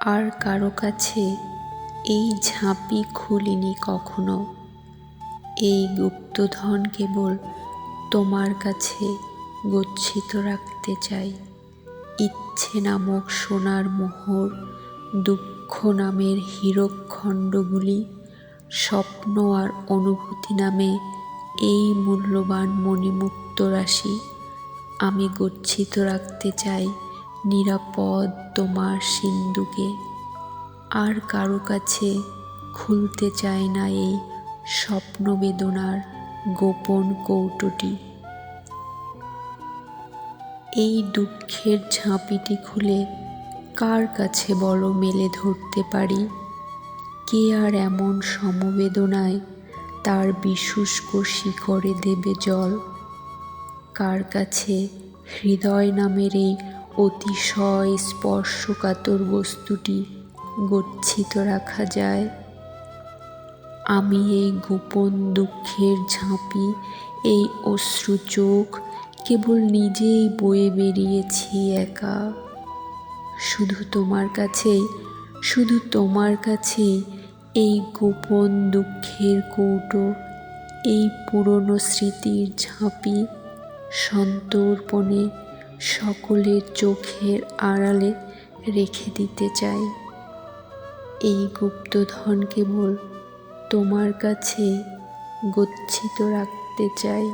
আর কারও কাছে এই ঝাঁপি খুলিনি কখনো। এই গুপ্তধন কেবল তোমার কাছে গচ্ছিত রাখতে চাই। ইচ্ছে নামক সোনার মোহর, দুঃখ নামের হীরকখণ্ডগুলি, স্বপ্ন আর অনুভূতি নামে এই মূল্যবান মণিমুক্ত রাশি আমি গচ্ছিত রাখতে চাই। নিরাপদ তোমার সিন্ধুকে। আর কারও কাছে খুলতে চায় না এই স্বপ্ন বেদনার গোপন কৌটোটি। এই দুঃখের ঝাঁপিটি খুলে কার কাছে বলো মেলে ধরতে পারি? কে আর এমন সমবেদনায় তার বিশুষ্ক শিকড়ে দেবে জল? কার কাছে হৃদয় নামের এই অতিশয় স্পর্শকাতর বস্তুটি গচ্ছিত রাখা যায়। আমি এই গোপন দুঃখের ঝাঁপি, এই অশ্রু চোখ কেবল নিজেই বয়ে বেরিয়েছি একা। শুধু তোমার কাছেই শুধু তোমার কাছেই এই গোপন দুঃখের কৌটো, এই পুরনো স্মৃতির ঝাঁপি, সন্তর্পণে সকলের চোখের আড়ালে রেখে দিতে চাই। এই গুপ্তধন কেবল তোমার কাছে গচ্ছিত রাখতে চাই।